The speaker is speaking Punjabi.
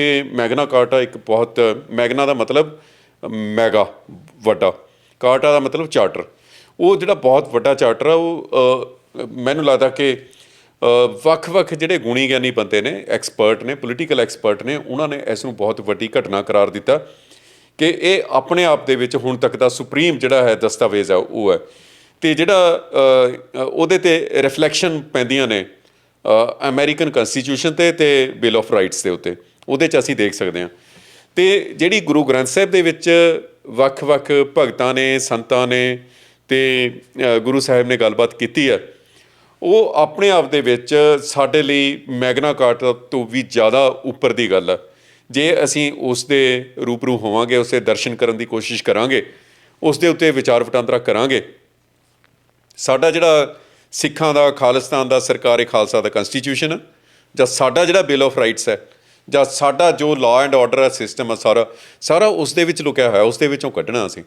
ਇਹ ਮੈਗਨਾ ਕਾਰਟਾ ਇੱਕ ਬਹੁਤ ਮੈਗਨਾ ਦਾ ਮਤਲਬ ਮੈਗਾ ਵੱਡਾ ਕਾਰਟਾ ਦਾ ਮਤਲਬ ਚਾਰਟਰ। ਉਹ ਜਿਹੜਾ ਬਹੁਤ ਵੱਡਾ ਚਾਰਟਰ ਆ ਉਹ ਅ, ਮੈਨੂੰ ਲੱਗਦਾ ਕਿ ਅ, ਵੱਖ-ਵੱਖ ਜਿਹੜੇ ਗੁਣੀ ਗਿਆਨੀ ਬੰਦੇ ਨੇ ਐਕਸਪਰਟ ਨੇ ਪੋਲੀਟੀਕਲ ਐਕਸਪਰਟ ਨੇ ਉਹਨਾਂ ਨੇ ਇਸ ਨੂੰ ਬਹੁਤ ਵੱਡੀ ਘਟਨਾ ਕਰਾਰ ਦਿੱਤਾ ਕਿ ਇਹ ਆਪਣੇ ਆਪ ਦੇ ਵਿੱਚ ਹੁਣ ਤੱਕ ਦਾ ਸੁਪਰੀਮ ਜਿਹੜਾ ਹੈ ਦਸਤਾਵੇਜ਼ ਆ ਉਹ ਹੈ। ਤੇ ਜਿਹੜਾ ਅ, ਉਹਦੇ ਤੇ ਰਿਫਲੈਕਸ਼ਨ ਪੈਂਦੀਆਂ ਨੇ ਅਮਰੀਕਨ ਕਨਸਟੀਟਿਊਸ਼ਨ ਤੇ ਤੇ ਬਿਲ ਆਫ ਰਾਈਟਸ ਦੇ ਉੱਤੇ। ਉਹਦੇ ਚ ਅਸੀਂ ਦੇਖ ਸਕਦੇ ਹਾਂ। ਤੇ ਜਿਹੜੀ ਗੁਰੂ ਗ੍ਰੰਥ ਸਾਹਿਬ ਦੇ ਵਿੱਚ ਵੱਖ-ਵੱਖ ਭਗਤਾਂ ਨੇ, ਸੰਤਾਂ ਨੇ ਤੇ ਗੁਰੂ ਸਾਹਿਬ ਨੇ ਗੱਲਬਾਤ ਕੀਤੀ ਹੈ, ਉਹ ਆਪਣੇ ਆਪ ਦੇ ਵਿੱਚ ਸਾਡੇ ਲਈ ਮੈਗਨਾ ਕਾਰਟਾ ਤੋਂ ਵੀ ਜ਼ਿਆਦਾ ਉੱਪਰ ਦੀ ਗੱਲ ਹੈ। ਜੇ ਅਸੀਂ ਉਸ ਦੇ ਰੂਬਰੂ ਹੋਵਾਂਗੇ, ਉਸ ਦਰਸ਼ਨ ਕਰਨ ਦੀ ਕੋਸ਼ਿਸ਼ ਕਰਾਂਗੇ, ਉਸ ਦੇ ਉੱਤੇ ਵਿਚਾਰ ਵਟਾਂਦਰਾ ਕਰਾਂਗੇ, ਸਾਡਾ ਜਿਹੜਾ ਸਿੱਖਾਂ ਦਾ, ਖਾਲਿਸਤਾਨ ਦਾ, ਸਰਕਾਰੀ ਖਾਲਸਾ ਦਾ ਕਨਸਟੀਟਿਊਸ਼ਨ ਹੈ, ਜਾਂ ਸਾਡਾ ਜਿਹੜਾ ਬਿਲ ਆਫ ਰਾਈਟਸ ਹੈ ਜਾਂ ਸਾਡਾ ਜੋ ਲਾਅ ਐਂਡ ਆਰਡਰ ਹੈ ਸਿਸਟਮ ਆ ਸਾਰਾ ਸਾਰਾ ਉਸ ਦੇ ਵਿੱਚ ਲੁਕਿਆ ਹੋਇਆ ਉਸ ਦੇ ਵਿੱਚੋਂ ਕੱਢਣਾ ਅਸੀਂ।